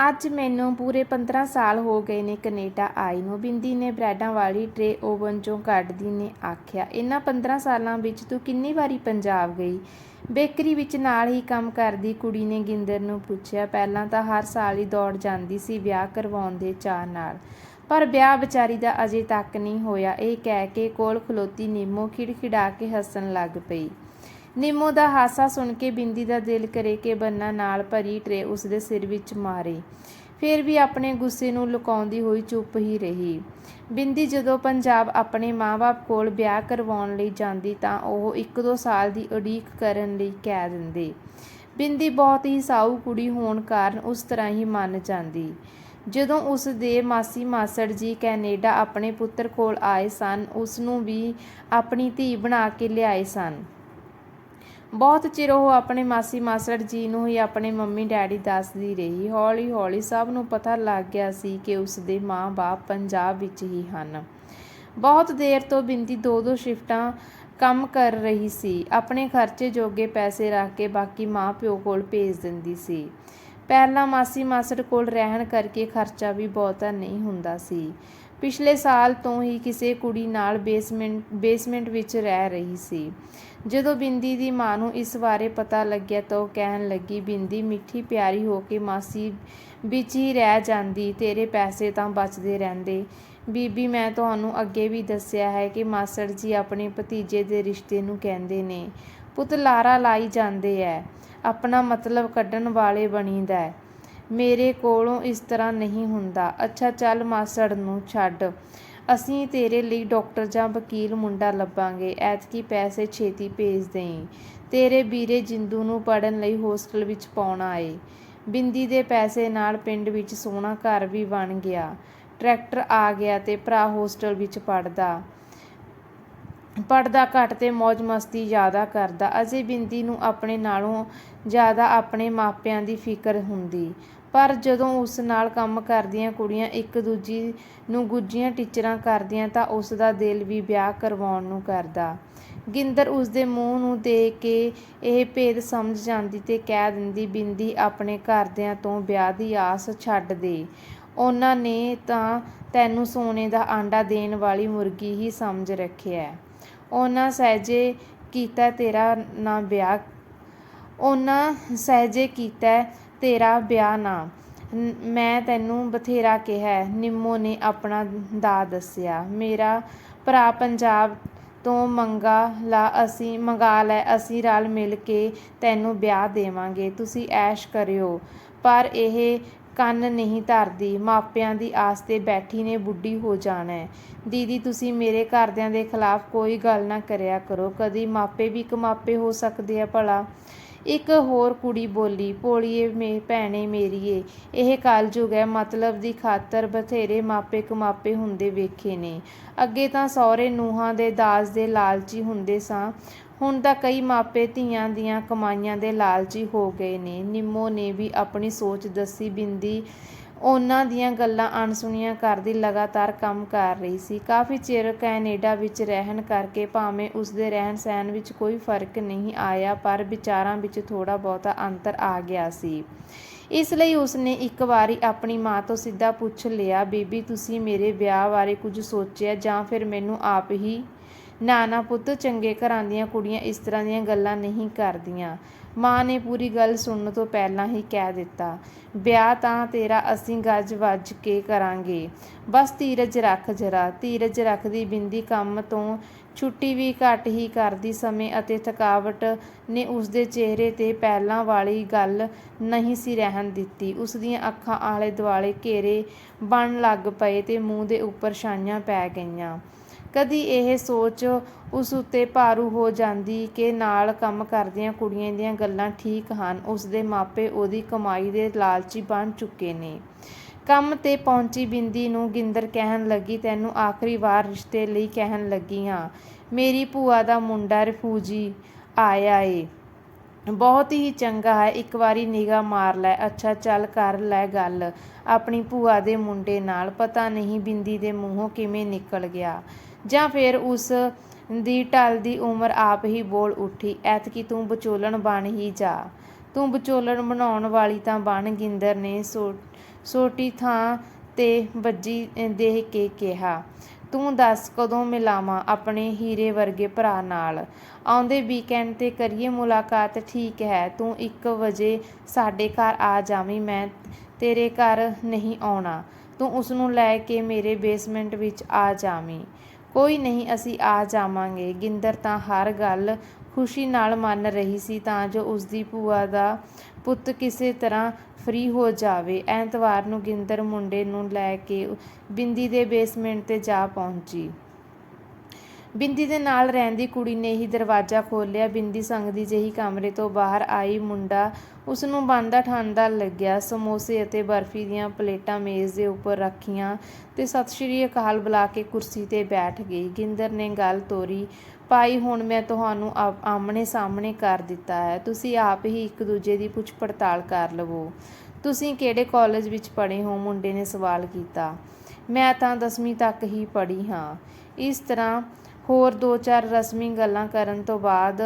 ਅੱਜ ਮੈਨੂੰ ਪੂਰੇ 15 ਸਾਲ ਹੋ ਗਏ ਨੇ ਕੈਨੇਡਾ ਆਈ ਨੂੰ। ਬਿੰਦੀ ਨੇ ਬ੍ਰੈਡਾਂ ਵਾਲੀ ਟਰੇ ਓਵਨ ਚੋਂ ਕੱਢਦੀ ਨੇ ਆਖਿਆ, ਇਹਨਾਂ 15 ਸਾਲਾਂ ਵਿੱਚ ਤੂੰ ਕਿੰਨੀ ਵਾਰੀ ਪੰਜਾਬ ਗਈ? ਬੇਕਰੀ ਵਿੱਚ ਨਾਲ ਹੀ ਕੰਮ ਕਰਦੀ ਕੁੜੀ ਨੇ ਗਿੰਦਰ ਨੂੰ ਪੁੱਛਿਆ, ਪਹਿਲਾਂ ਤਾਂ ਹਰ ਸਾਲ ਹੀ ਦੌੜ ਜਾਂਦੀ ਸੀ ਵਿਆਹ ਕਰਵਾਉਣ ਦੇ ਚਾਅ ਨਾਲ, ਪਰ ਵਿਆਹ ਵਿਚਾਰੀ ਦਾ ਅਜੇ ਤੱਕ ਨਹੀਂ ਹੋਇਆ। ਇਹ ਕਹਿ ਕੇ ਕੋਲ ਖਲੋਤੀ ਨਿੰਮੋ ਖਿੜਖਿੜਾ ਕੇ ਹੱਸਣ ਲੱਗ ਪਈ। ਨਿੰਮੋ ਦਾ ਹਾਸਾ ਸੁਣ ਕੇ ਬਿੰਦੀ ਦਾ ਦਿਲ ਕਰੇ ਕਿ ਬੰਨਾ ਨਾਲ ਭਰੀ ਟਰੇ ਉਸਦੇ ਸਿਰ ਵਿੱਚ ਮਾਰੇ। ਫਿਰ ਵੀ ਆਪਣੇ ਗੁੱਸੇ ਨੂੰ ਲੁਕਾਉਂਦੀ ਹੋਈ ਚੁੱਪ ਹੀ ਰਹੀ। ਬਿੰਦੀ ਜਦੋਂ ਪੰਜਾਬ ਆਪਣੇ ਮਾਂ-ਬਾਪ ਕੋਲ ਵਿਆਹ ਕਰਵਾਉਣ ਲਈ ਜਾਂਦੀ ਤਾਂ ਉਹ 1-2 ਸਾਲ ਦੀ ਉਡੀਕ ਕਰਨ ਲਈ ਕਹਿ ਦਿੰਦੇ। ਬਿੰਦੀ ਬਹੁਤ ਹੀ ਸਾਊ ਕੁੜੀ ਹੋਣ ਕਾਰਨ ਉਸ ਤਰ੍ਹਾਂ ਹੀ ਮੰਨ ਜਾਂਦੀ। ਜਦੋਂ ਉਸ ਦੇ ਮਾਸੀ ਮਾਸੜ ਜੀ ਕੈਨੇਡਾ ਆਪਣੇ ਪੁੱਤਰ ਕੋਲ ਆਏ ਸਨ, ਉਸ ਨੂੰ ਵੀ ਆਪਣੀ ਧੀ ਬਣਾ ਕੇ ਲਿਆਏ ਸਨ। ਬਹੁਤ ਚਿਰ ਉਹ ਆਪਣੇ ਮਾਸੀ ਮਾਸੜ ਜੀ ਨੂੰ ਹੀ ਆਪਣੇ ਮੰਮੀ ਡੈਡੀ ਦੱਸਦੀ ਰਹੀ। ਹੌਲੀ ਹੌਲੀ ਸਭ ਨੂੰ ਪਤਾ ਲੱਗ ਗਿਆ ਸੀ ਕਿ ਉਸ ਦੇ ਮਾਂ-ਬਾਪ ਪੰਜਾਬ ਵਿੱਚ ਹੀ ਹਨ। ਬਹੁਤ ਦੇਰ ਤੋਂ ਬਿੰਦੀ ਦੋ ਦੋ ਸ਼ਿਫਟਾਂ ਕੰਮ ਕਰ ਰਹੀ ਸੀ। ਆਪਣੇ ਖਰਚੇ ਜੋਗੇ ਪੈਸੇ ਰੱਖ ਕੇ ਬਾਕੀ ਮਾਂ ਪਿਓ ਕੋਲ ਭੇਜ ਦਿੰਦੀ ਸੀ। ਪਹਿਲਾਂ ਮਾਸੀ ਮਾਸੜ ਕੋਲ ਰਹਿਣ ਕਰਕੇ ਖਰਚਾ ਵੀ ਬਹੁਤਾ ਨਹੀਂ ਹੁੰਦਾ ਸੀ। ਪਿਛਲੇ ਸਾਲ ਤੋਂ ਹੀ ਕਿਸੇ ਕੁੜੀ ਨਾਲ ਬੇਸਮੈਂਟ ਬੇਸਮੈਂਟ ਵਿੱਚ ਰਹਿ ਰਹੀ ਸੀ। ਜਦੋਂ ਬਿੰਦੀ ਦੀ ਮਾਂ ਨੂੰ ਇਸ ਬਾਰੇ ਪਤਾ ਲੱਗਿਆ ਤਾਂ ਉਹ ਕਹਿਣ ਲੱਗੀ, ਬਿੰਦੀ, ਮਿੱਠੀ, ਪਿਆਰੀ ਹੋ ਕੇ ਮਾਸੀ ਵਿੱਚ ਹੀ ਰਹਿ ਜਾਂਦੀ, ਤੇਰੇ ਪੈਸੇ ਤਾਂ ਬਚਦੇ ਰਹਿੰਦੇ। ਬੀਬੀ, ਮੈਂ ਤੁਹਾਨੂੰ ਅੱਗੇ ਵੀ ਦੱਸਿਆ ਹੈ ਕਿ ਮਾਸੜ ਜੀ ਆਪਣੇ ਭਤੀਜੇ ਦੇ ਰਿਸ਼ਤੇ ਨੂੰ ਕਹਿੰਦੇ ਨੇ, ਪੁੱਤ, ਲਾਰਾ ਲਾਈ ਜਾਂਦੇ ਐ। ਆਪਣਾ ਮਤਲਬ ਕੱਢਣ ਵਾਲੇ ਬਣੀਦਾ ਹੈ ਮੇਰੇ ਕੋਲੋਂ ਇਸ ਤਰ੍ਹਾਂ ਨਹੀਂ ਹੁੰਦਾ। ਅੱਛਾ, ਚੱਲ ਮਾਸੜ ਨੂੰ ਛੱਡ। ਅਸੀਂ ਤੇਰੇ ਲਈ ਡਾਕਟਰ ਜਾਂ ਵਕੀਲ ਮੁੰਡਾ ਲੱਭਾਂਗੇ। ਐਤਕੀ ਪੈਸੇ ਛੇਤੀ ਭੇਜ ਦੇਈਂ। ਤੇਰੇ ਵੀਰੇ ਜਿੰਦੂ ਨੂੰ ਪੜਨ ਲਈ ਹੋਸਟਲ ਵਿੱਚ ਪਾਉਣਾ ਏ ਬਿੰਦੀ ਦੇ ਪੈਸੇ ਨਾਲ ਪਿੰਡ ਵਿੱਚ ਸੋਹਣਾ ਘਰ ਵੀ ਬਣ ਗਿਆ। ਟਰੈਕਟਰ ਆ ਗਿਆ ਤੇ ਭਰਾ ਹੋਸਟਲ ਵਿੱਚ ਪੜਦਾ ਪੜਦਾ ਘੱਟ ਤੇ ਮौज ਮਸਤੀ ਜ਼ਿਆਦਾ ਕਰਦਾ। ਅਜੇ ਬਿੰਦੀ ਨੂੰ ਆਪਣੇ ਨਾਲੋਂ ਜ਼ਿਆਦਾ ਆਪਣੇ ਮਾਪਿਆਂ ਦੀ ਫਿਕਰ ਹੁੰਦੀ। ਪਰ ਜਦੋਂ ਉਸ ਨਾਲ ਕੰਮ ਕਰਦੀਆਂ ਕੁੜੀਆਂ ਇੱਕ ਦੂਜੀ ਨੂੰ ਗੁੱਜੀਆਂ ਟੀਚਰਾਂ ਕਰਦੀਆਂ ਤਾਂ ਉਸ ਦਾ ਦਿਲ ਵੀ ਵਿਆਹ ਕਰਵਾਉਣ ਨੂੰ ਕਰਦਾ। ਗਿੰਦਰ ਉਸ ਦੇ ਮੂੰਹ ਨੂੰ ਦੇਖ ਕੇ ਇਹ ਭੇਦ ਸਮਝ ਜਾਂਦੀ ਤੇ ਕਹਿ ਦਿੰਦੀ, ਬਿੰਦੀ, ਆਪਣੇ ਘਰਦਿਆਂ ਤੋਂ ਵਿਆਹ ਦੀ ਆਸ ਛੱਡ ਦੇ। ਉਹਨਾਂ ਨੇ ਤਾਂ ਤੈਨੂੰ ਸੋਨੇ ਦਾ ਆਂਡਾ ਦੇਣ ਵਾਲੀ ਮੁਰਗੀ ਹੀ ਸਮਝ ਰੱਖਿਆ। ਉਹਨਾਂ ਸਹਿਜੇ ਕੀਤਾ ਤੇਰਾ ਨਾ ਵਿਆਹ। ਉਹਨਾਂ ਸਹਿਜੇ ਕੀਤਾ ਤੇਰਾ ਵਿਆਹ ਨਾ। ਮੈਂ ਤੈਨੂੰ ਬਥੇਰਾ ਕਿਹਾ ਨਿੰਮੋ ਨੇ ਆਪਣਾ ਦਾ ਦੱਸਿਆ। ਮੇਰਾ ਭਰਾ ਪੰਜਾਬ ਤੋਂ ਮੰਗਾ ਲਾ, ਅਸੀਂ ਮੰਗਾ ਲੈ, ਅਸੀਂ ਰਲ ਮਿਲ ਕੇ ਤੈਨੂੰ ਵਿਆਹ ਦੇਵਾਂਗੇ। ਤੁਸੀਂ ਐਸ਼ ਕਰਿਓ। ਪਰ ਇਹ ਕੰਨ ਨਹੀਂ ਧਰਦੀ। ਮਾਪਿਆਂ ਦੀ ਆਸ ਤੇ ਬੈਠੀ ਨੇ ਬੁੱਢੀ ਹੋ ਜਾਣਾ ਦੀਦੀ, ਤੁਸੀਂ ਮੇਰੇ ਘਰਦਿਆਂ ਦੇ ਖਿਲਾਫ ਕੋਈ ਗੱਲ ਨਾ ਕਰਿਆ ਕਰੋ। ਕਦੀ ਮਾਪੇ ਵੀ ਇੱਕ ਮਾਪੇ ਹੋ ਸਕਦੇ ਆ ਭਲਾ। ਇੱਕ ਹੋਰ ਕੁੜੀ ਬੋਲੀ, ਭੋਲੀਏ ਮੇ, ਭੈਣੇ ਮੇਰੀਏ। ਇਹ ਕਲਯੁਗ ਹੈ। ਮਤਲਬ ਦੀ ਖਾਤਰ ਬਥੇਰੇ ਮਾਪੇ ਕਮਾਪੇ ਹੁੰਦੇ ਵੇਖੇ ਨੇ। ਅੱਗੇ ਤਾਂ ਸਹੁਰੇ ਨੂੰਹਾਂ ਦੇ ਦਾਜ ਦੇ ਲਾਲਚੀ ਹੁੰਦੇ ਸਾਂ। ਹੁਣ ਤਾਂ ਕਈ ਮਾਪੇ ਧੀਆਂ ਦੀਆਂ ਕਮਾਈਆਂ ਦੇ ਲਾਲਚੀ ਹੋ ਗਏ ਨੇ। ਨਿੰਮੋ ਨੇ ਵੀ ਆਪਣੀ ਸੋਚ ਦੱਸੀ ਬਿੰਦੀ ਉਹਨਾਂ ਦੀਆਂ ਗੱਲਾਂ ਅਣਸੁਣੀਆਂ ਕਰਦੀ ਲਗਾਤਾਰ ਕੰਮ ਕਰ ਰਹੀ ਸੀ। ਕਾਫੀ ਚਿਰ ਕੈਨੇਡਾ ਵਿੱਚ ਰਹਿਣ ਕਰਕੇ ਭਾਵੇਂ ਉਸਦੇ ਰਹਿਣ ਸਹਿਣ ਵਿੱਚ ਕੋਈ ਫ਼ਰਕ ਨਹੀਂ ਆਇਆ, ਪਰ ਵਿਚਾਰਾਂ ਵਿੱਚ ਥੋੜਾ ਬਹੁਤਾ ਅੰਤਰ ਆ ਗਿਆ ਸੀ। ਇਸ ਲਈ ਉਸਨੇ ਇੱਕ ਵਾਰੀ ਆਪਣੀ ਮਾਂ ਤੋਂ ਸਿੱਧਾ ਪੁੱਛ ਲਿਆ, ਬੀਬੀ, ਤੁਸੀਂ ਮੇਰੇ ਵਿਆਹ ਬਾਰੇ ਕੁਝ ਸੋਚਿਆ ਜਾਂ ਫਿਰ ਮੈਨੂੰ ਆਪ ਹੀ ਨਾ ਨਾ ਪੁੱਤ, ਚੰਗੇ ਘਰਾਂ ਦੀਆਂ ਕੁੜੀਆਂ ਇਸ ਤਰ੍ਹਾਂ ਦੀਆਂ ਗੱਲਾਂ ਨਹੀਂ ਕਰਦੀਆਂ। ਮਾਂ ਨੇ ਪੂਰੀ ਗੱਲ ਸੁਣਨ ਤੋਂ ਪਹਿਲਾਂ ਹੀ ਕਹਿ ਦਿੱਤਾ, ਵਿਆਹ ਤਾਂ ਤੇਰਾ ਅਸੀਂ ਗੱਜ ਵੱਜ ਕੇ ਕਰਾਂਗੇ। ਬਸ ਧੀਰਜ ਰੱਖ ਜਰਾ। ਧੀਰਜ ਰੱਖਦੀ ਬਿੰਦੀ ਕੰਮ ਤੋਂ ਛੁੱਟੀ ਵੀ ਘੱਟ ਹੀ ਕਰਦੀ ਸਮੇਂ ਅਤੇ ਥਕਾਵਟ ਨੇ ਉਸਦੇ ਚਿਹਰੇ ਤੇ ਪਹਿਲਾਂ ਵਾਲੀ ਗੱਲ ਨਹੀਂ ਸੀ ਰਹਿਣ ਦਿੱਤੀ। ਉਸ ਦੀਆਂ ਅੱਖਾਂ ਆਲੇ ਦੁਆਲੇ ਘੇਰੇ ਬਣ ਲੱਗ ਪਏ ਤੇ ਮੂੰਹ ਦੇ ਉੱਪਰ ਛਾਈਆਂ ਪੈ ਗਈਆਂ। ਕਦੀ ਇਹ ਸੋਚ ਉਸ ਉੱਤੇ ਭਾਰੂ ਹੋ ਜਾਂਦੀ ਕਿ ਨਾਲ ਕੰਮ ਕਰਦੀਆਂ ਕੁੜੀਆਂ ਦੀਆਂ ਗੱਲਾਂ ਠੀਕ ਹਨ, ਉਸ ਦੇ ਮਾਪੇ ਉਹਦੀ ਕਮਾਈ ਦੇ ਲਾਲਚੀ ਬਣ ਚੁੱਕੇ ਨੇ। ਕੰਮ ਤੇ ਪਹੁੰਚੀ ਬਿੰਦੀ ਨੂੰ ਗਿੰਦਰ ਕਹਿਣ ਲੱਗੀ, ਤੈਨੂੰ ਆਖਰੀ ਵਾਰ ਰਿਸ਼ਤੇ ਲਈ ਕਹਿਣ ਲੱਗੀ ਹਾਂ ਮੇਰੀ ਭੂਆ ਦਾ ਮੁੰਡਾ ਰਿਫੂਜੀ ਆਇਆ ਏ। ਬਹੁਤ ਹੀ ਚੰਗਾ ਹੈ, ਇੱਕ ਵਾਰੀ ਨਿਗਾਹ ਮਾਰ ਲੈ। ਅੱਛਾ, ਚੱਲ ਕਰ ਲੈ ਗੱਲ। ਆਪਣੀ ਭੂਆ ਦੇ ਮੁੰਡੇ ਨਾਲ ਪਤਾ ਨਹੀਂ ਬਿੰਦੀ ਦੇ ਮੂੰਹੋਂ ਕਿਵੇਂ ਨਿਕਲ ਗਿਆ। ਜਾਂ ਫਿਰ ਉਸ ਦੀ ਢਲਦੀ ਉਮਰ ਆਪ ਹੀ ਬੋਲ ਉੱਠੀ, ਐਤਕੀ ਤੂੰ ਵਿਚੋਲਣ ਬਣ ਹੀ ਜਾ। ਤੂੰ ਵਿਚੋਲਣ ਬਣਾਉਣ ਵਾਲੀ ਤਾਂ ਬਣ ਗਿੰਦਰ ਨੇ ਸੋ, ਸੋਟੀ ਥਾਂ ਤੇ ਵੱਜੀ ਦੇਖ ਕੇ ਕਿਹਾ, ਤੂੰ ਦੱਸ ਕਦੋਂ ਮਿਲਾਵਾਂ ਆਪਣੇ ਹੀਰੇ ਵਰਗੇ ਭਰਾ ਨਾਲ? ਆਉਂਦੇ ਵੀਕਐਂਡ ਤੇ ਕਰੀਏ ਮੁਲਾਕਾਤ? ਠੀਕ ਹੈ, ਤੂੰ 1 ਵਜੇ ਸਾਡੇ ਘਰ ਆ ਜਾਵੀਂ, ਮੈਂ ਤੇਰੇ ਘਰ ਨਹੀਂ ਆਉਣਾ। ਤੂੰ ਉਸ ਨੂੰ ਲੈ ਕੇ ਮੇਰੇ ਬੇਸਮੈਂਟ ਵਿੱਚ ਆ ਜਾਵੀਂ। ਕੋਈ ਨਹੀਂ, ਅਸੀਂ ਆ ਜਾਵਾਂਗੇ। ਗਿੰਦਰ ਤਾਂ ਹਰ ਗੱਲ ਖੁਸ਼ੀ ਨਾਲ ਮੰਨ ਰਹੀ ਸੀ ਤਾਂ ਜੋ ਉਸਦੀ ਭੂਆ ਦਾ ਪੁੱਤ ਕਿਸੇ ਤਰ੍ਹਾਂ ਫ੍ਰੀ ਹੋ ਜਾਵੇ। ਐਤਵਾਰ ਨੂੰ ਗਿੰਦਰ ਮੁੰਡੇ ਨੂੰ ਲੈ ਕੇ ਬਿੰਦੀ ਦੇ ਬੇਸਮੈਂਟ ਤੇ ਜਾ ਪਹੁੰਚੀ। ਬਿੰਦੀ ਦੇ ਨਾਲ ਰਹਿੰਦੀ ਕੁੜੀ ਨੇ ਹੀ ਦਰਵਾਜ਼ਾ ਖੋਲ੍ਹਿਆ ਬਿੰਦੀ ਸੰਗਦੀ ਜਿਹੀ ਕਮਰੇ ਤੋਂ ਬਾਹਰ ਆਈ। ਮੁੰਡਾ ਉਸ ਨੂੰ ਬੰਦਾ ਠਾਂਦਾ ਲੱਗਿਆ। ਸਮੋਸੇ ਅਤੇ ਬਰਫੀ ਦੀਆਂ ਪਲੇਟਾਂ ਮੇਜ਼ ਦੇ ਉੱਪਰ ਰੱਖੀਆਂ ਤੇ ਸਤਿ ਸ਼੍ਰੀ ਅਕਾਲ ਬੁਲਾ ਕੇ ਕੁਰਸੀ ਤੇ ਬੈਠ ਗਈ। ਗਿੰਦਰ ਨੇ ਗੱਲ ਤੋਰੀ, ਭਾਈ, ਹੁਣ ਮੈਂ ਤੁਹਾਨੂੰ ਆਪ- ਆਮਣੇ ਸਾਹਮਣੇ ਕਰ ਦਿੱਤਾ ਹੈ। ਤੁਸੀਂ ਆਪ ਹੀ ਇੱਕ ਦੂਜੇ ਦੀ ਪੁੱਛ ਪੜਤਾਲ ਕਰ ਲਵੋ। ਤੁਸੀਂ ਕਿਹੜੇ ਕਾਲਜ ਵਿੱਚ ਪੜ੍ਹੇ ਹੋ? ਮੁੰਡੇ ਨੇ ਸਵਾਲ ਕੀਤਾ। ਮੈਂ ਤਾਂ 10ਵੀਂ ਤੱਕ ਹੀ ਪੜ੍ਹੀ ਹਾਂ। ਇਸ ਤਰ੍ਹਾਂ ਹੋਰ ਦੋ ਚਾਰ ਰਸਮੀ ਗੱਲਾਂ ਕਰਨ ਤੋਂ ਬਾਅਦ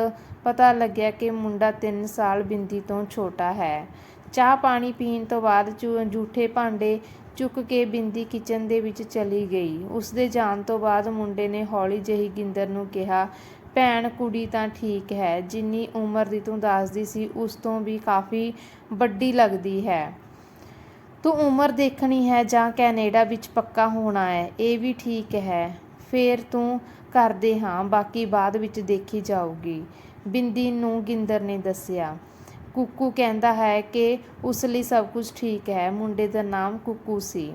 ਪਤਾ ਲੱਗਿਆ ਕਿ ਮੁੰਡਾ 3 ਸਾਲ ਬਿੰਦੀ ਤੋਂ ਛੋਟਾ ਹੈ। ਚਾਹ ਪਾਣੀ ਪੀਣ ਤੋਂ ਬਾਅਦ ਜੂਠੇ ਭਾਂਡੇ ਚੁੱਕ ਕੇ ਬਿੰਦੀ ਕਿਚਨ ਦੇ ਵਿੱਚ ਚਲੀ ਗਈ। ਉਸ ਦੇ ਜਾਣ ਤੋਂ ਬਾਅਦ ਮੁੰਡੇ ਨੇ ਹੌਲੀ ਜਿਹੀ ਗਿੰਦਰ ਨੂੰ ਕਿਹਾ, ਭੈਣ, ਕੁੜੀ ਤਾਂ ਠੀਕ ਹੈ, ਜਿੰਨੀ ਉਮਰ ਦੀ ਤੂੰ ਦੱਸਦੀ ਸੀ, ਉਸ ਤੋਂ ਵੀ ਕਾਫੀ ਵੱਡੀ ਲੱਗਦੀ ਹੈ। ਤੂੰ ਉਮਰ ਦੇਖਣੀ ਹੈ ਜਾਂ ਕੈਨੇਡਾ ਵਿੱਚ ਪੱਕਾ ਹੋਣਾ ਹੈ, ਇਹ ਵੀ ਠੀਕ ਹੈ। ਫੇਰ ਤੂੰ ਕਰਦੇ ਹਾਂ, ਬਾਕੀ ਬਾਅਦ ਵਿੱਚ ਦੇਖੀ ਜਾਊਗੀ। ਬਿੰਦੀ ਨੂੰ ਗਿੰਦਰ ਨੇ ਦੱਸਿਆ, ਕੁੱਕੂ ਕਹਿੰਦਾ ਹੈ ਕਿ ਉਸ ਲਈ ਸਭ ਕੁਝ ਠੀਕ ਹੈ। ਮੁੰਡੇ ਦਾ ਨਾਮ ਕੁੱਕੂ ਸੀ।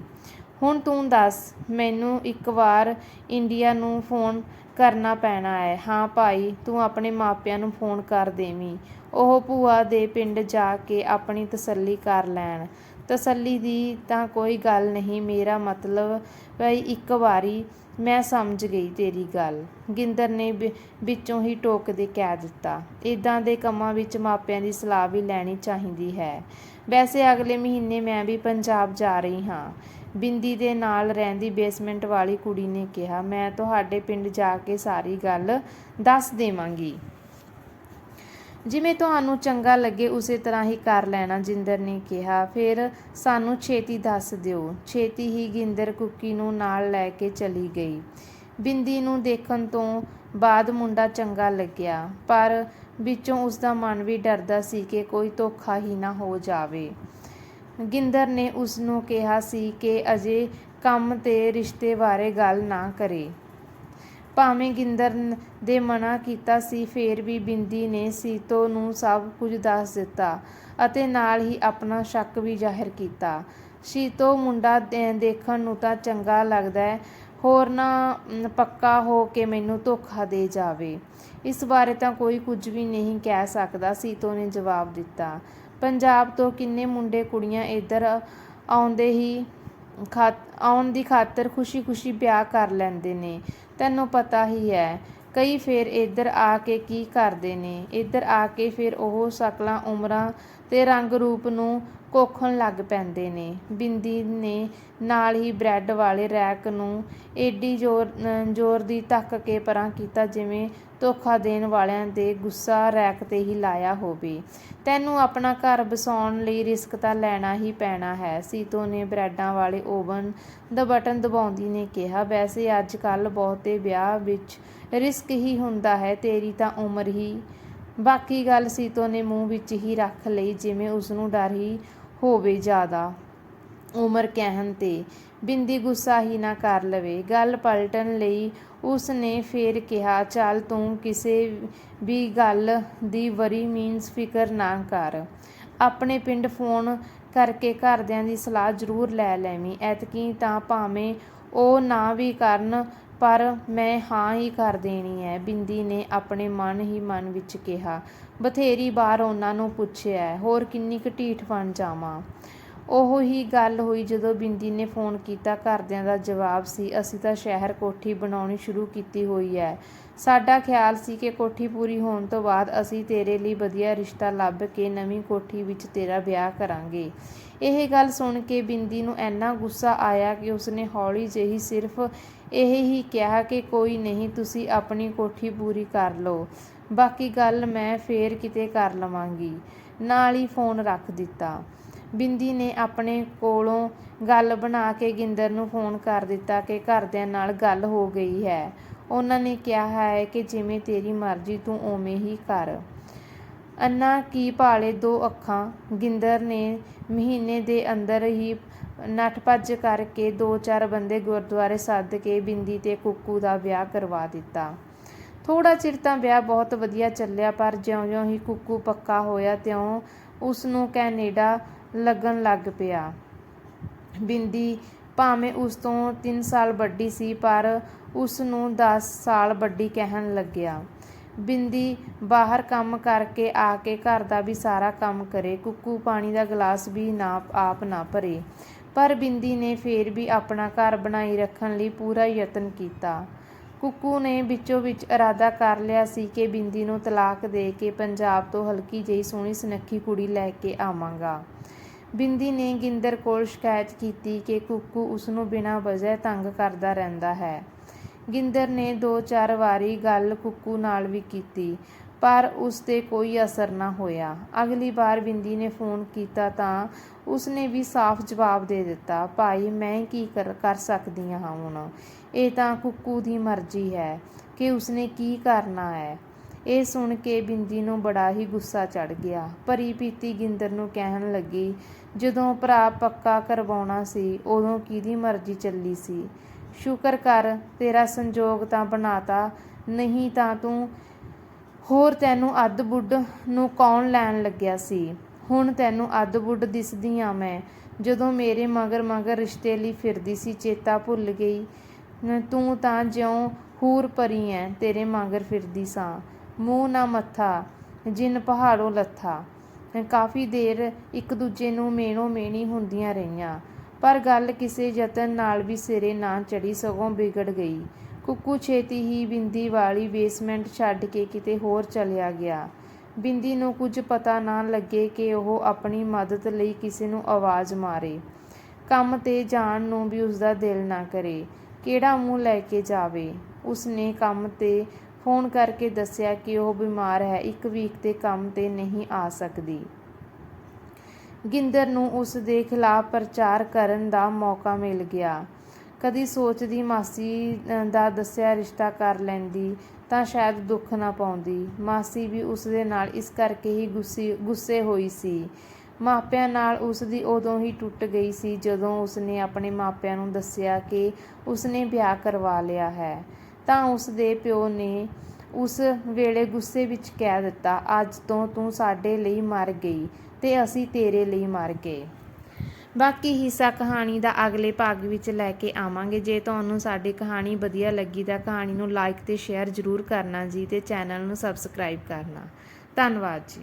ਹੁਣ ਤੂੰ ਦੱਸ, ਮੈਨੂੰ ਇੱਕ ਵਾਰ ਇੰਡੀਆ ਨੂੰ ਫੋਨ ਕਰਨਾ ਪੈਣਾ ਹੈ। ਹਾਂ ਭਾਈ, ਤੂੰ ਆਪਣੇ ਮਾਪਿਆਂ ਨੂੰ ਫੋਨ ਕਰ ਦੇਵੀਂ। ਉਹ ਭੂਆ ਦੇ ਪਿੰਡ ਜਾ ਕੇ ਆਪਣੀ ਤਸੱਲੀ ਕਰ ਲੈਣ। ਤਸੱਲੀ ਦੀ ਤਾਂ ਕੋਈ ਗੱਲ ਨਹੀਂ। ਮੇਰਾ ਮਤਲਬ ਭਈ ਇੱਕ ਵਾਰੀ ਮੈਂ ਸਮਝ ਗਈ ਤੇਰੀ ਗੱਲ। ਗਿੰਦਰ ਨੇ ਵਿ- ਵਿੱਚੋਂ ਹੀ ਟੋਕ ਦੇ ਕਹਿ ਦਿੱਤਾ। ਇਦਾਂ ਦੇ ਕੰਮਾਂ ਵਿੱਚ ਮਾਪਿਆਂ ਦੀ ਸਲਾਹ ਵੀ ਲੈਣੀ ਚਾਹੀਦੀ ਹੈ। ਵੈਸੇ ਅਗਲੇ ਮਹੀਨੇ ਮੈਂ ਵੀ ਪੰਜਾਬ ਜਾ ਰਹੀ ਹਾਂ। ਬਿੰਦੀ ਦੇ ਨਾਲ ਰਹਿੰਦੀ ਬੇਸਮੈਂਟ ਵਾਲੀ ਕੁੜੀ ਨੇ ਕਿਹਾ, ਮੈਂ ਤੁਹਾਡੇ ਪਿੰਡ ਜਾ ਕੇ ਸਾਰੀ ਗੱਲ ਦੱਸ ਦੇਵਾਂਗੀ। ਜਿਵੇਂ ਤੁਹਾਨੂੰ ਚੰਗਾ ਲੱਗੇ ਉਸੇ ਤਰ੍ਹਾਂ ਹੀ ਕਰ ਲੈਣਾ, ਜਿੰਦਰ ਨੇ ਕਿਹਾ। ਫਿਰ ਸਾਨੂੰ ਛੇਤੀ ਦੱਸ ਦਿਓ। ਛੇਤੀ ਹੀ ਗਿੰਦਰ ਕੁੱਕੀ ਨੂੰ ਨਾਲ ਲੈ ਕੇ ਚਲੀ ਗਈ। ਬਿੰਦੀ ਨੂੰ ਦੇਖਣ ਤੋਂ ਬਾਅਦ ਮੁੰਡਾ ਚੰਗਾ ਲੱਗਿਆ, ਪਰ ਵਿੱਚੋਂ ਉਸ ਦਾ ਮਨ ਵੀ ਡਰਦਾ ਸੀ ਕਿ ਕੋਈ ਧੋਖਾ ਹੀ ਨਾ ਹੋ ਜਾਵੇ। ਗਿੰਦਰ ਨੇ ਉਸ ਨੂੰ ਕਿਹਾ ਸੀ ਕਿ ਅਜੇ ਕੰਮ ਤੇ ਰਿਸ਼ਤੇ ਬਾਰੇ ਗੱਲ ਨਾ ਕਰੇ। ਭਾਵੇਂ ਗਿੰਦਰ ਦੇ ਮਨਾ ਕੀਤਾ ਸੀ, ਫੇਰ ਵੀ ਬਿੰਦੀ ਨੇ ਸੀਤੋ ਨੂੰ ਸਭ ਕੁਝ ਦੱਸ ਦਿੱਤਾ ਅਤੇ ਨਾਲ ਹੀ ਆਪਣਾ ਸ਼ੱਕ ਵੀ ਜ਼ਾਹਿਰ ਕੀਤਾ। ਸੀਤੋ ਮੁੰਡਾ ਦੇਖਣ ਨੂੰ ਤਾਂ ਚੰਗਾ ਲੱਗਦਾ ਹੈ, ਹੋਰ ਨਾ ਪੱਕਾ ਹੋ ਕੇ ਮੈਨੂੰ ਧੋਖਾ ਦੇ ਜਾਵੇ। ਇਸ ਬਾਰੇ ਤਾਂ ਕੋਈ ਕੁਝ ਵੀ ਨਹੀਂ ਕਹਿ ਸਕਦਾ, ਸੀਤੋ ਨੇ ਜਵਾਬ ਦਿੱਤਾ। ਪੰਜਾਬ ਤੋਂ ਕਿੰਨੇ ਮੁੰਡੇ ਕੁੜੀਆਂ ਇੱਧਰ ਆਉਂਦੇ ਹੀ ਖਾ, ਆਉਣ ਦੀ ਖਾਤਰ ਖੁਸ਼ੀ-ਖੁਸ਼ੀ ਵਿਆਹ ਕਰ ਲੈਂਦੇ ਨੇ। ਤੈਨੂੰ ਪਤਾ ਹੀ ਹੈ, ਕਈ ਫੇਰ ਇੱਧਰ ਆ ਕੇ ਕੀ ਕਰਦੇ ਨੇ? ਇੱਧਰ ਆ ਕੇ ਫਿਰ ਉਹ ਸ਼ਕਲਾਂ, ਉਮਰਾਂ ਤੇ ਰੰਗ ਰੂਪ ਨੂੰ ਕੋਖਣ ਲੱਗ ਪੈਂਦੇ ਨੇ। ਬਿੰਦੀ ਨੇ ਨਾਲ ਹੀ ਬ੍ਰੈਡ ਵਾਲੇ ਰੈਕ ਨੂੰ ਏਡੀ ਜ਼ੋਰ ਜ਼ੋਰ ਦੀ ਧੱਕ ਕੇ ਪਰਾਂ ਕੀਤਾ, ਜਿਵੇਂ ਧੋਖਾ ਦੇਣ ਵਾਲਿਆਂ ਦੇ ਗੁੱਸਾ ਰੈਕ ਤੇ ਹੀ ਲਾਇਆ ਹੋਵੇ। ਤੈਨੂੰ ਆਪਣਾ ਘਰ ਬਸਾਉਣ ਲਈ ਰਿਸਕ ਤਾਂ ਲੈਣਾ ਹੀ ਪੈਣਾ ਹੈ। ਸੀਤੋ ਨੇ ਬ੍ਰੈਡਾਂ ਵਾਲੇ ਓਵਨ ਦਾ ਬਟਨ ਦਬਾਉਂਦੀ ਨੇ ਕਿਹਾ, ਵੈਸੇ ਅੱਜ ਕੱਲ ਬਹੁਤੇ ਵਿਆਹ ਵਿੱਚ ਰਿਸਕ ਹੀ ਹੁੰਦਾ ਹੈ, ਤੇਰੀ ਤਾਂ ਉਮਰ ਹੀ। ਬਾਕੀ ਗੱਲ ਸੀਤੋ ਨੇ ਮੂੰਹ ਵਿੱਚ ਹੀ ਰੱਖ ਲਈ, ਜਿਵੇਂ ਉਸ ਨੂੰ ਡਰ ਹੀ ਹੋਵੇ ਜ਼ਿਆਦਾ। ਉਮਰ ਕਹਿਣ ਤੇ ਬਿੰਦੀ ਗੁੱਸਾ ਹੀ ਨਾ ਕਰ ਲਵੇ। ਗੱਲ ਪਲਟਣ ਲਈ ਉਸ ਨੇ ਫੇਰ ਕਿਹਾ, ਚੱਲ ਤੂੰ ਕਿਸੇ ਵੀ ਗੱਲ ਦੀ ਵਰੀ ਮੀਨਸ ਫਿਕਰ ਨਾ ਕਰ। ਆਪਣੇ ਪਿੰਡ ਫੋਨ ਕਰਕੇ ਘਰਦਿਆਂ ਦੀ ਸਲਾਹ ਜ਼ਰੂਰ ਲੈ ਲੈਵੀਂ। ਐਤਕੀ ਤਾਂ ਭਾਵੇਂ ਉਹ ਨਾ ਵੀ ਕਰਨ ਪਰ ਮੈਂ ਹਾਂ ਹੀ ਕਰ ਦੇਣੀ ਹੈ ਬਿੰਦੀ ਨੇ ਆਪਣੇ ਮਨ ਹੀ ਮਨ ਵਿੱਚ ਕਿਹਾ। ਬਥੇਰੀ ਵਾਰ ਉਹਨਾਂ ਨੂੰ ਪੁੱਛਿਆ, ਹੋਰ ਕਿੰਨੀ ਕੁ ਢੀਠ ਬਣ ਜਾਵਾਂ? ਉਹ ਹੀ ਗੱਲ ਹੋਈ ਜਦੋਂ ਬਿੰਦੀ ਨੇ ਫੋਨ ਕੀਤਾ। ਘਰਦਿਆਂ ਦਾ ਜਵਾਬ ਸੀ, ਅਸੀਂ ਤਾਂ ਸ਼ਹਿਰ ਕੋਠੀ ਬਣਾਉਣੀ ਸ਼ੁਰੂ ਕੀਤੀ ਹੋਈ ਹੈ ਸਾਡਾ ਖਿਆਲ ਸੀ ਕਿ ਕੋਠੀ ਪੂਰੀ ਹੋਣ ਤੋਂ ਬਾਅਦ ਅਸੀਂ ਤੇਰੇ ਲਈ ਵਧੀਆ ਰਿਸ਼ਤਾ ਲੱਭ ਕੇ ਨਵੀਂ ਕੋਠੀ ਵਿੱਚ ਤੇਰਾ ਵਿਆਹ ਕਰਾਂਗੇ। ਇਹ ਗੱਲ ਸੁਣ ਕੇ ਬਿੰਦੀ ਨੂੰ ਇੰਨਾ ਗੁੱਸਾ ਆਇਆ ਕਿ ਉਸਨੇ ਹੌਲੀ ਜਿਹੀ ਸਿਰਫ ਇਹ ਹੀ ਕਿਹਾ ਕਿ ਕੋਈ ਨਹੀਂ, ਤੁਸੀਂ ਆਪਣੀ ਕੋਠੀ ਪੂਰੀ ਕਰ ਲਓ। ਬਾਕੀ ਗੱਲ ਮੈਂ ਫੇਰ ਕਿਤੇ ਕਰ ਲਵਾਂਗੀ। ਨਾਲ ਹੀ ਫੋਨ ਰੱਖ ਦਿੱਤਾ। ਬਿੰਦੀ ਨੇ ਆਪਣੇ ਕੋਲੋਂ ਗੱਲ ਬਣਾ ਕੇ ਗਿੰਦਰ ਨੂੰ ਫੋਨ ਕਰ ਦਿੱਤਾ ਕਿ ਘਰਦਿਆਂ ਨਾਲ ਗੱਲ ਹੋ ਗਈ ਹੈ। ਉਹਨਾਂ ਨੇ ਕਿਹਾ ਹੈ ਕਿ ਜਿਵੇਂ ਤੇਰੀ ਮਰਜ਼ੀ, ਤੂੰ ਉਵੇਂ ਹੀ ਕਰ। ਅੰਨਾ ਕੀ ਭਾਲੇ ਦੋ ਅੱਖਾਂ। ਗਿੰਦਰ ਨੇ ਮਹੀਨੇ ਦੇ ਅੰਦਰ ਹੀ ਨੱਠ ਭੱਜ ਕਰਕੇ ਦੋ ਚਾਰ ਬੰਦੇ ਗੁਰਦੁਆਰੇ ਸੱਦ ਕੇ ਬਿੰਦੀ ਤੇ ਕੁੱਕੂ ਦਾ ਵਿਆਹ ਕਰਵਾ ਦਿੱਤਾ। ਥੋੜਾ ਚਿਰ ਤਾਂ ਵਿਆਹ ਬਹੁਤ ਵਧੀਆ ਚੱਲਿਆ, ਪਰ ਜਿਉਂ-ਜਿਉਂ ਹੀ ਕੁੱਕੂ ਪੱਕਾ ਹੋਇਆ ਤਿਉਂ ਉਸ ਨੂੰ ਕੈਨੇਡਾ ਲੱਗਣ ਲੱਗ ਪਿਆ। ਬਿੰਦੀ ਭਾਵੇਂ ਉਸ ਤੋਂ 3 ਸਾਲ ਵੱਡੀ ਸੀ, ਪਰ ਉਸ ਨੂੰ 10 ਸਾਲ ਵੱਡੀ ਕਹਿਣ ਲੱਗਿਆ। ਬਿੰਦੀ ਬਾਹਰ ਕੰਮ ਕਰਕੇ ਆ ਕੇ ਘਰ ਦਾ ਵੀ ਸਾਰਾ ਕੰਮ ਕਰੇ, ਕੁੱਕੂ ਪਾਣੀ ਦਾ ਗਲਾਸ ਵੀ ਨਾ ਆਪ ਨਾ ਭਰੇ। ਪਰ ਬਿੰਦੀ ਨੇ ਫੇਰ ਵੀ ਆਪਣਾ ਘਰ ਬਣਾਈ ਰੱਖਣ ਲਈ ਪੂਰਾ ਯਤਨ ਕੀਤਾ। ਕੁੱਕੂ ਨੇ ਵਿੱਚੋਂ ਵਿੱਚ ਇਰਾਦਾ ਕਰ ਲਿਆ ਸੀ ਕਿ ਬਿੰਦੀ ਨੂੰ ਤਲਾਕ ਦੇ ਕੇ ਪੰਜਾਬ ਤੋਂ ਹਲਕੀ ਜਿਹੀ ਸੋਹਣੀ ਸੁਨੱਖੀ ਕੁੜੀ ਲੈ ਕੇ ਆਵਾਂਗਾ। ਬਿੰਦੀ ਨੇ ਗਿੰਦਰ ਕੋਲ ਸ਼ਿਕਾਇਤ ਕੀਤੀ ਕਿ ਕੁੱਕੂ ਉਸ ਨੂੰ ਬਿਨਾਂ ਵਜ੍ਹਾ ਤੰਗ ਕਰਦਾ ਰਹਿੰਦਾ ਹੈ। ਗਿੰਦਰ ਨੇ ਦੋ ਚਾਰ ਵਾਰੀ ਗੱਲ ਕੁੱਕੂ ਨਾਲ ਵੀ ਕੀਤੀ ਪਰ ਉਸ ਤੇ ਕੋਈ ਅਸਰ ਨਾ ਹੋਇਆ। ਅਗਲੀ ਵਾਰ ਬਿੰਦੀ ਨੇ ਫੋਨ ਕੀਤਾ ਤਾਂ ਉਸਨੇ ਵੀ ਸਾਫ਼ ਜਵਾਬ ਦੇ ਦਿੱਤਾ, ਭਾਈ, ਮੈਂ ਕੀ ਕਰ ਸਕਦੀ ਹਾਂ ਹੁਣ? ਇਹ ਤਾਂ ਕੁੱਕੂ ਦੀ ਮਰਜ਼ੀ ਹੈ ਕਿ ਉਸਨੇ ਕੀ ਕਰਨਾ ਹੈ। ਇਹ ਸੁਣ ਕੇ ਬਿੰਦੀ ਨੂੰ ਬੜਾ ਹੀ ਗੁੱਸਾ ਚੜ ਗਿਆ। ਭਰੀ ਪੀਤੀ ਗਿੰਦਰ ਨੂੰ ਕਹਿਣ ਲੱਗੀ, ਜਦੋਂ ਭਰਾ ਪੱਕਾ ਕਰਵਾਉਣਾ ਸੀ, ਉਦੋਂ ਕਿਹਦੀ ਮਰਜ਼ੀ ਚੱਲੀ ਸੀ? ਸ਼ੁਕਰ ਕਰ, ਤੇਰਾ ਸੰਜੋਗ ਤਾਂ ਬਣਾਤਾ, ਨਹੀਂ ਤਾਂ ਤੂੰ ਹੋਰ ਤੈਨੂੰ ਅੱਧ ਬੁੱਢ ਨੂੰ ਕੌਣ ਲੈਣ ਲੱਗਿਆ ਸੀ? ਹੁਣ ਤੈਨੂੰ ਅੱਧ ਬੁੱਢ ਦਿਸਦੀ ਆ ਮੈਂ। ਜਦੋਂ ਮੇਰੇ ਮਗਰ ਮਗਰ ਰਿਸ਼ਤੇ ਲਈ ਫਿਰਦੀ ਸੀ, ਚੇਤਾ ਭੁੱਲ ਗਈ। ਤੂੰ ਤਾਂ ਜਿਉਂ ਹੂਰ ਪਰੀ ਐ, ਤੇਰੇ ਮਗਰ ਫਿਰਦੀ ਸਾਂ। ਮੂੰਹ ਨਾ ਮੱਥਾ, ਜਿਨ ਪਹਾੜੋਂ ਲੱਥਾ। ਕਾਫੀ ਦੇਰ ਇੱਕ ਦੂਜੇ ਨੂੰ ਮੇਣੋ ਮੇਣੀ ਹੁੰਦੀਆਂ ਰਹੀਆਂ, ਪਰ ਗੱਲ ਕਿਸੇ ਯਤਨ ਨਾਲ ਵੀ ਸਿਰੇ ਨਾ ਚੜ੍ਹੀ, ਸਗੋਂ ਵਿਗੜ ਗਈ। ਕੁੱਕੂ ਛੇਤੀ ਹੀ ਬਿੰਦੀ ਵਾਲੀ ਬੇਸਮੈਂਟ ਛੱਡ ਕੇ ਕਿਤੇ ਹੋਰ ਚਲਿਆ ਗਿਆ। ਬਿੰਦੀ ਨੂੰ ਕੁਝ ਪਤਾ ਨਾ ਲੱਗੇ ਕਿ ਉਹ ਆਪਣੀ ਮਦਦ ਲਈ ਕਿਸੇ ਨੂੰ ਆਵਾਜ਼ ਮਾਰੇ। ਕੰਮ ਤੇ ਜਾਣ ਨੂੰ ਵੀ ਉਸਦਾ ਦਿਲ ਨਾ ਕਰੇ। ਕਿਹੜਾ ਮੂੰਹ ਲੈ ਕੇ ਜਾਵੇ? ਉਸਨੇ ਕੰਮ ਤੇ ਫੋਨ ਕਰਕੇ ਦੱਸਿਆ ਕਿ ਉਹ ਬਿਮਾਰ ਹੈ, ਇੱਕ ਵੀਕ ਤੇ ਕੰਮ ਤੇ ਨਹੀਂ ਆ ਸਕਦੀ। ਗਿੰਦਰ ਨੂੰ ਉਸ ਦੇ ਖਿਲਾਫ ਪ੍ਰਚਾਰ ਕਰਨ ਦਾ ਮੌਕਾ ਮਿਲ ਗਿਆ। ਕਦੀ ਸੋਚਦੀ ਮਾਸੀ ਦਾ ਦੱਸਿਆ ਰਿਸ਼ਤਾ ਕਰ ਲੈਂਦੀ ਤਾਂ ਸ਼ਾਇਦ ਦੁੱਖ ਨਾ ਪਾਉਂਦੀ। ਮਾਸੀ ਵੀ ਉਸ ਦੇ ਨਾਲ ਇਸ ਕਰਕੇ ਹੀ ਗੁੱਸੇ ਗੁੱਸੇ ਹੋਈ ਸੀ। ਮਾਪਿਆਂ ਨਾਲ ਉਸ ਦੀ ਉਦੋਂ ਹੀ ਟੁੱਟ ਗਈ ਸੀ ਜਦੋਂ ਉਸਨੇ ਆਪਣੇ ਮਾਪਿਆਂ ਨੂੰ ਦੱਸਿਆ ਕਿ ਉਸਨੇ ਵਿਆਹ ਕਰਵਾ ਲਿਆ ਹੈ। ਤਾਂ ਉਸ ਦੇ ਪਿਓ ਨੇ ਉਸ ਵੇਲੇ ਗੁੱਸੇ ਵਿੱਚ ਕਹਿ ਦਿੱਤਾ, ਅੱਜ ਤੋਂ ਤੂੰ ਸਾਡੇ ਲਈ ਮਰ ਗਈ ਤੇ ਅਸੀਂ ਤੇਰੇ ਲਈ ਮਰ ਗਏ। ਬਾਕੀ ਹਿੱਸਾ ਕਹਾਣੀ ਦਾ ਅਗਲੇ ਭਾਗ ਵਿੱਚ ਲੈ ਕੇ ਆਵਾਂਗੇ। ਜੇ ਤੁਹਾਨੂੰ ਸਾਡੀ ਕਹਾਣੀ ਵਧੀਆ ਲੱਗੀ ਤਾਂ ਕਹਾਣੀ ਨੂੰ ਲਾਈਕ ਤੇ ਸ਼ੇਅਰ ਜ਼ਰੂਰ ਕਰਨਾ ਜੀ ਤੇ ਚੈਨਲ ਨੂੰ ਸਬਸਕ੍ਰਾਈਬ ਕਰਨਾ। ਧੰਨਵਾਦ ਜੀ।